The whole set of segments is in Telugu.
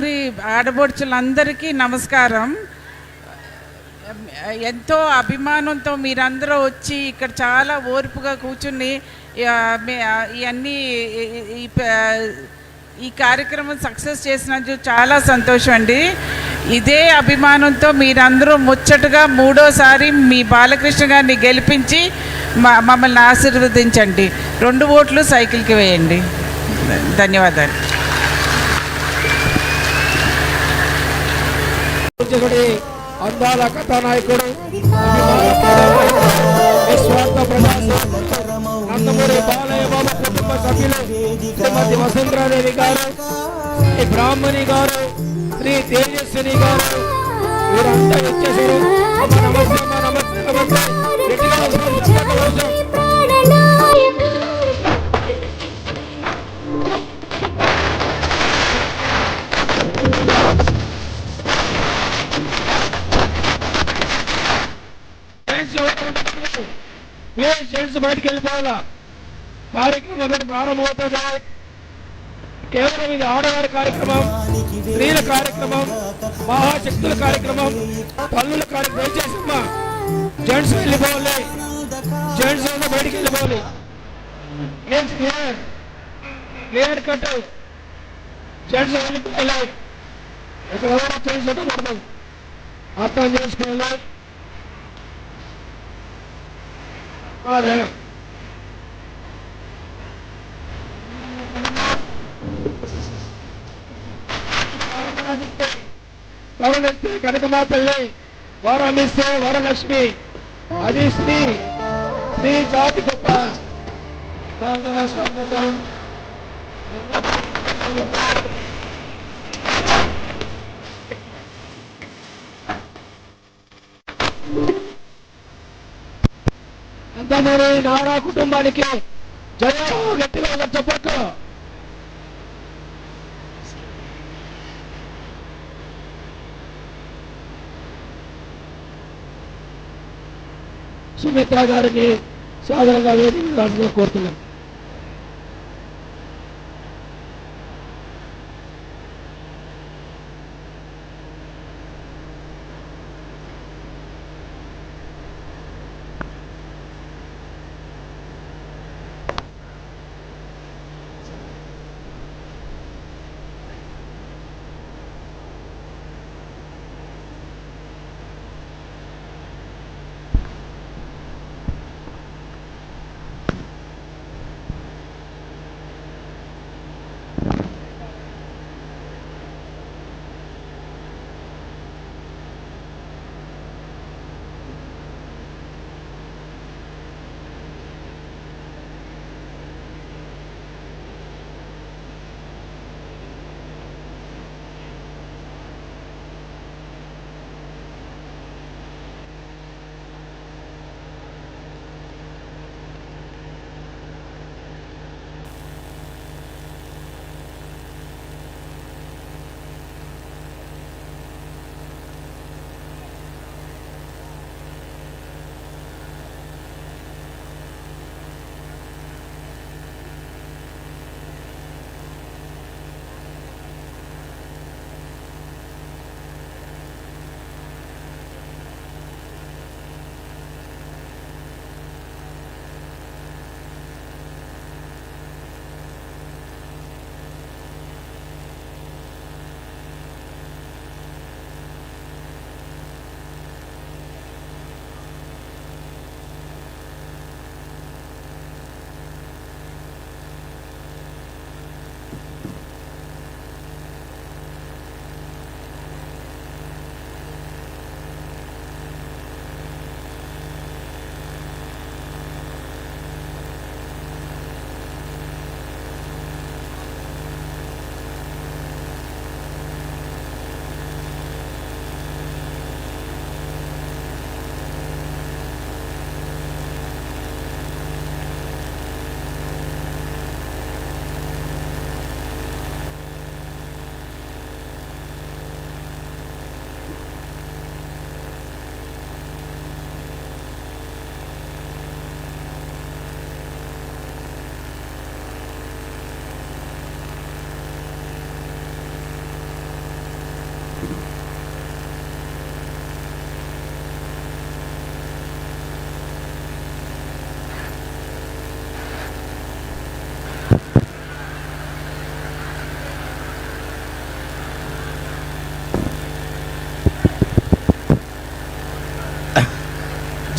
ఊరి ఆడబడుచులందరికీ నమస్కారం. ఎంతో అభిమానంతో మీరందరూ వచ్చి ఇక్కడ చాలా ఓర్పుగా కూర్చుని ఇవన్నీ ఈ- కార్యక్రమం సక్సెస్ చేసినందుకు చాలా సంతోషం అండి ఇదే అభిమానంతో మీరందరూ ముచ్చటగా మూడోసారి మీ బాలకృష్ణ గారిని గెలిపించి మమ్మల్ని ఆశీర్వదించండి. రెండు ఓట్లు సైకిల్కి వేయండి. ధన్యవాదాలు. పూజకుడి అందాల కథానాయకుడు అభిమాన కథానాయకుడు, నిస్వార్థ నందమూరి బాలయ్య బాబు కుటుంబ సభ్యులు శ్రీమతి వసుంధరాదేవి గారు శ్రీ బ్రాహ్మణి గారు శ్రీ తేజస్విని గారు వీరంతా వచ్చేసారు. నమస్తే నమస్తే నమస్తే. ప్లీజ్ జెంట్స్ వెళ్ళిపోవాలా? కార్యక్రమం ఒకటి ప్రారంభమవుతుంది? కేవలం ఇది ఆడవారి కార్యక్రమం స్త్రీల కార్యక్రమం మహాశక్తుల కార్యక్రమం పల్లుల కార్యక్రమం. దయచేసమ్మా జెంట్స్ వెళ్ళిపోవాలి. జెంట్స్ అంతా బయటికి వెళ్ళిపోవాలి. Gents clear clear cut gents వెళ్ళిపోవాలి ఇక్కడ ఎవరో జెంట్స్ ఉండకూడదు అర్థం చేసుకోవాలి అదే కనకమా తల్లి వరమిస్తే వరలక్ష్మి అది శ్రీ శ్రీ జాతి గొప్ప సాధన స్వాగతం. నందమూరి నారా కుటుంబానికి జయ గట్టిగా ఒక చప్పట్లు సుమిత్ర గారికి సాధారణంగా వేదిక రాజుగా కోరుతున్నాను.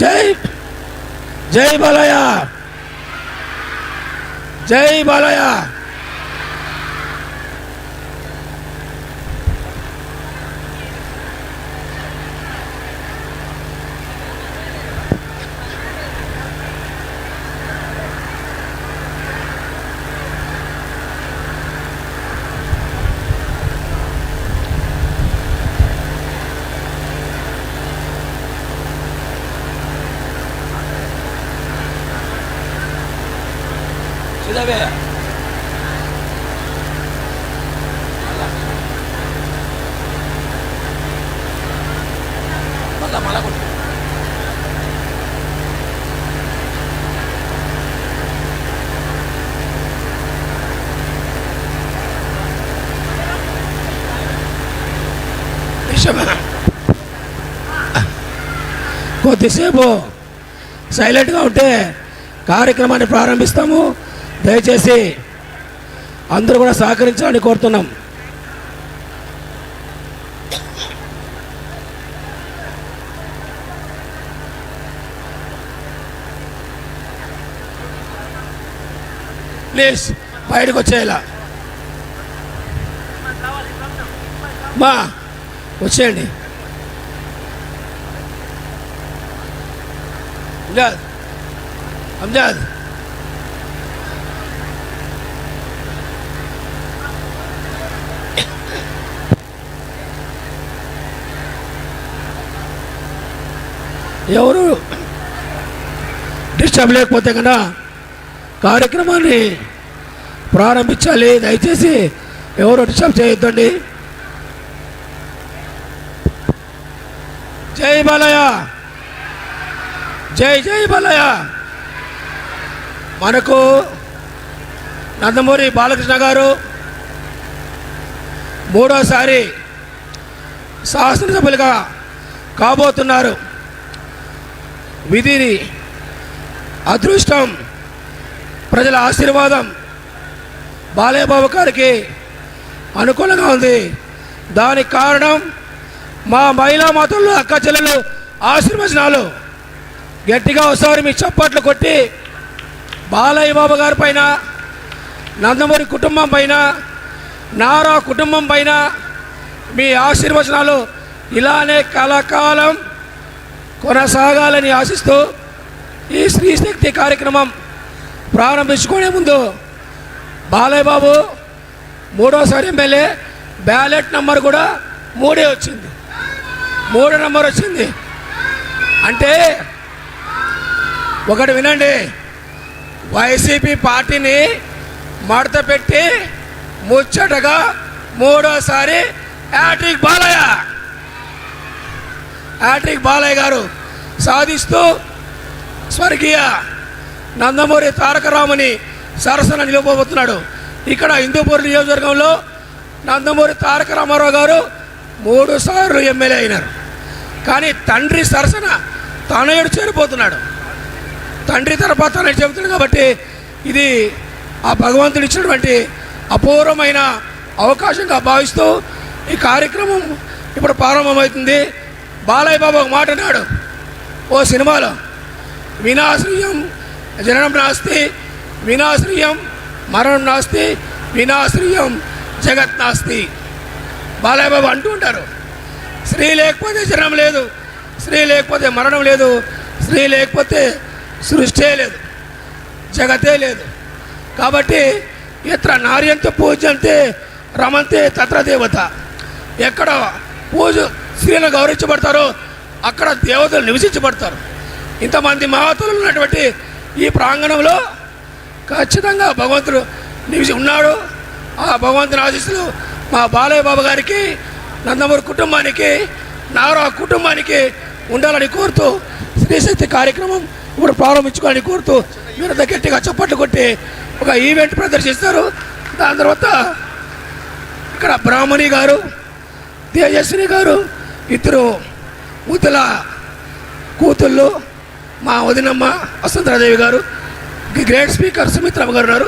జై జై బాలయ్య జై బాలయ్య. సిద్ధమే మళ్ళా మళ్ళా కొట్టు. కొద్దిసేపు సైలెంట్గా ఉంటే కార్యక్రమాన్ని ప్రారంభిస్తాము. దయచేసి అందరూ కూడా సహకరించాలని కోరుతున్నాం. ప్లీజ్ బయటకు వచ్చేలా మా వచ్చేయండి. అంజాద్ అంజాద్ ఎవరు? డిస్టర్బ్ లేకపోతే కన్నా కార్యక్రమాన్ని ప్రారంభించాలి. దయచేసి ఎవరు డిస్టర్బ్ చేయొద్దండి. జై బాలయ్య! జై జై బాలయ్య! మనకు నందమూరి బాలకృష్ణ గారు మూడోసారి శాసనసభ్యులుగా కాబోతున్నారు. విధిని అదృష్టం ప్రజల ఆశీర్వాదం బాలయ్య బాబు గారికి అనుకూలంగా ఉంది. దానికి కారణం మా మహిళా మాతలు అక్క చెల్లెలు ఆశీర్వచనాలు. గట్టిగా ఒకసారి మీ చప్పట్లు కొట్టి బాలయ్య బాబు గారి పైన నందమూరి కుటుంబం పైన నారా కుటుంబం పైన మీ ఆశీర్వచనాలు ఇలానే కలకాలం కొనసాగాలని ఆశిస్తూ ఈ స్త్రీ శక్తి కార్యక్రమం ప్రారంభించుకునే ముందు బాలయ్య బాబు మూడోసారి ఎమ్మెల్యే బ్యాలెట్ నెంబర్ కూడా మూడే వచ్చింది. మూడో నెంబర్ వచ్చింది. అంటే ఒకటి వినండి. వైసీపీ పార్టీని మడత పెట్టి ముచ్చటగా మూడోసారి యాట్రిక్ బాలయ్య. యాట్రిక్ బాలయ్య గారు సాధిస్తూ స్వర్గీయ నందమూరి తారక రాముని సరసన నిలిపోబోతున్నాడు ఇక్కడ హిందూపూర్ నియోజకవర్గంలో నందమూరి తారక రామారావు గారు మూడు సార్లు ఎమ్మెల్యే అయినారు. కానీ తండ్రి సరసన తనయుడు చేరిపోతున్నాడు. తండ్రి తరఫా తనయుడు చెబుతున్నాడు కాబట్టి ఇది ఆ భగవంతుడు ఇచ్చినటువంటి అపూర్వమైన అవకాశంగా భావిస్తూ ఈ కార్యక్రమం ఇప్పుడు ప్రారంభమవుతుంది. బాలయ్య బాబు ఒక మాట అన్నాడు. ఓ సినిమాలో వినాశ్రయం జననం నాస్తి వినాశ్రయం మరణం నాస్తి వినాశ్రయం జగత్ నాస్తి. బాలయ్యబాబు అంటూ ఉంటారు స్త్రీ లేకపోతే జనం లేదు స్త్రీ లేకపోతే మరణం లేదు స్త్రీ లేకపోతే సృష్టే లేదు జగతే లేదు. కాబట్టి ఇతర నార్యంత పూజంతే రమంతే తత్ర దేవత. ఎక్కడ పూజ స్త్రీలను గౌరవించబడతారో అక్కడ దేవతలు నివసించబడతారు. ఇంతమంది మహాతులు ఉన్నటువంటి ఈ ప్రాంగణంలో ఖచ్చితంగా భగవంతుడు నివసి ఉన్నాడు. ఆ భగవంతుని ఆశీస్సులు మా బాలయ్య బాబు గారికి నందమూరి కుటుంబానికి నారా కుటుంబానికి ఉండాలని కోరుతూ శ్రీశక్తి కార్యక్రమం ఇప్పుడు ప్రారంభించుకోవాలని కోరుతూ మీరు గట్టిగా చప్పట్లు కొట్టి ఒక ఈవెంట్ ప్రదర్శిస్తారు. దాని తర్వాత ఇక్కడ బ్రాహ్మణి గారు తేజస్విని గారు ఇద్దరు కూతుల కూతుళ్ళు మా వదినమ్మ వసంతరాదేవి గారు గ్రేట్ స్పీకర్ సుమిత్రమ్మ గారు ఉన్నారు.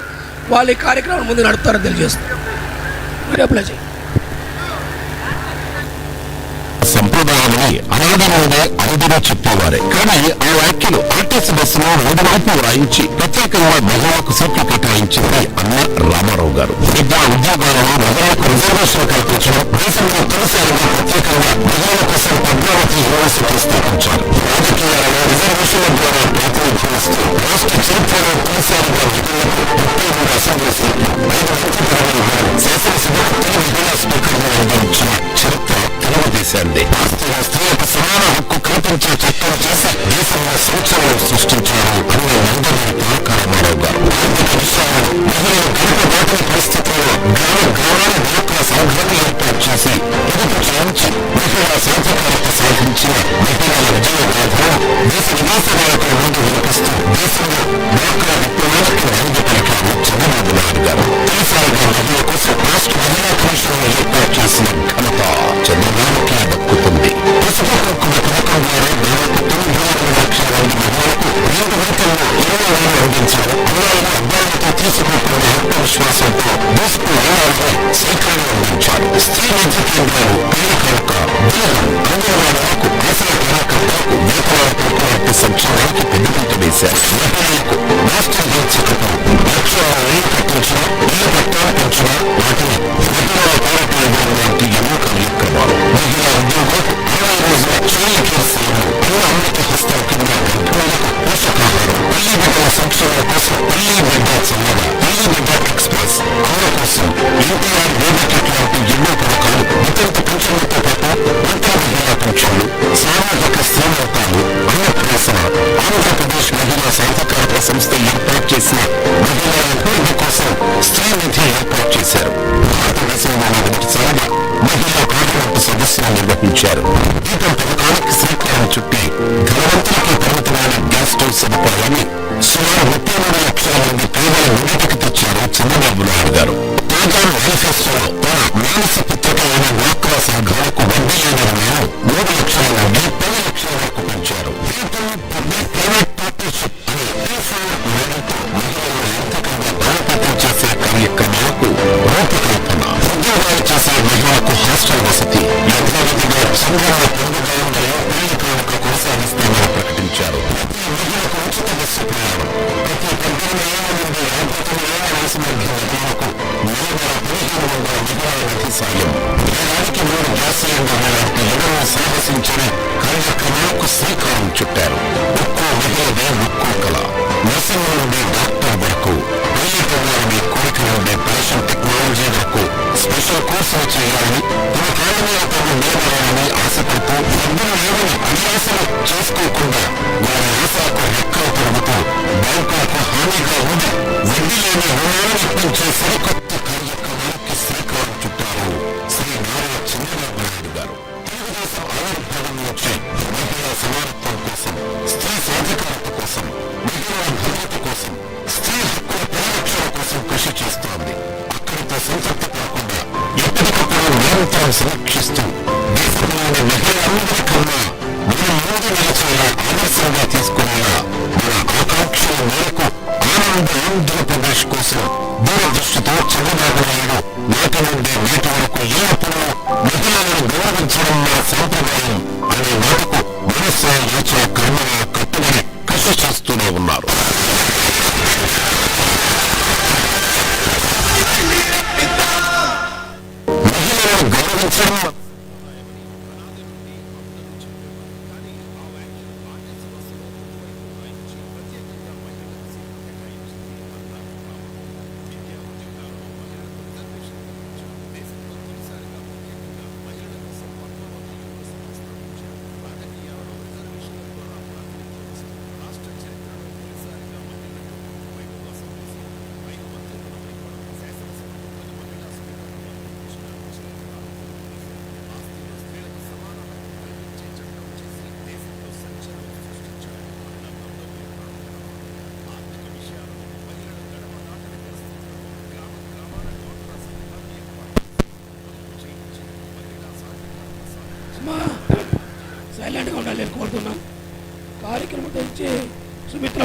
వాళ్ళు ఈ కార్యక్రమం ముందు నడుపుతారని తెలియజేస్తారు మీరు అప్లై చేయండి సంపూర్ణ సంప్రదాయమని అందరూ చెప్పేవారే. కానీ ఆ వ్యాఖ్యలు ఆర్టీసీ బస్సులో రెండు వైపు వ్రాయించి ప్రత్యేకంగా మహిళలకు సీట్లు కేటాయించింది అన్న రామారావు గారు. విద్యా ఉద్యోగాలలో మహిళలకు రిజర్వేషన్ కల్పించడం దేశంలో తొలిసారిగా ప్రత్యేకంగా మహిళల కోసం పద్మావతి యూనివర్సిటీ స్థాపించారు. రాజకీయాలలో రిజర్వేషన్ల ద్వారా ప్రాతినిధ్యం ఇస్తూ రాష్ట్ర చరిత్రలో తొలిసారిగా మహిళలకు ముప్పై మూడు అసెంబ్లీ సీట్లు ఐదు మంత్రివర్గాలు శాసనసభకు తొలి మహిళా స్పీకర్గా అందించిన చరిత్ర తెలుగుదేశాన్ని స్త్రీ స్త్రీలకు సమాన హక్కు కల్పించే చట్టం చేసి దేశంలో సంచలనం సృష్టించారు అని నందమూరి తారక రామారావు గారు ఆర్థిక మహిళలు గడప స్త్రీ విద్య కేంద్రాలు పెళ్ళి ఆశల సంక్షేమానికి పెద్దపీట వేశారు మహిళలకు ఇల్లు సదుపాయాన్ని సుమారు ముప్పై మూడు లక్షల మంది పేదల ముందుకు తెచ్చారు చంద్రబాబు నాయుడు గారు. తాజా మేనిఫెస్టోలో తన మానస పుత్రిక అయిన డ్వాక్రా సంఘాలకు వడ్డీ చుట్టారు. ఒక్కో మహిళదే ఒక్కో కళ నర్సింగ్ నుండి డాక్టర్ వరకు పల్లెటూరు నుండి కోరిక నుండి ఫ్యాషన్ టెక్నాలజీ వరకు స్పెషల్ కోర్సులు చేయాలని తమ కాళ్ళ తాము నిలబడాలని ఆశపడుతూ డబ్బులు చేసుకోకుండా సైలెంట్గా కోరుతున్నాను కార్యక్రమం గురించి సుమిత్ర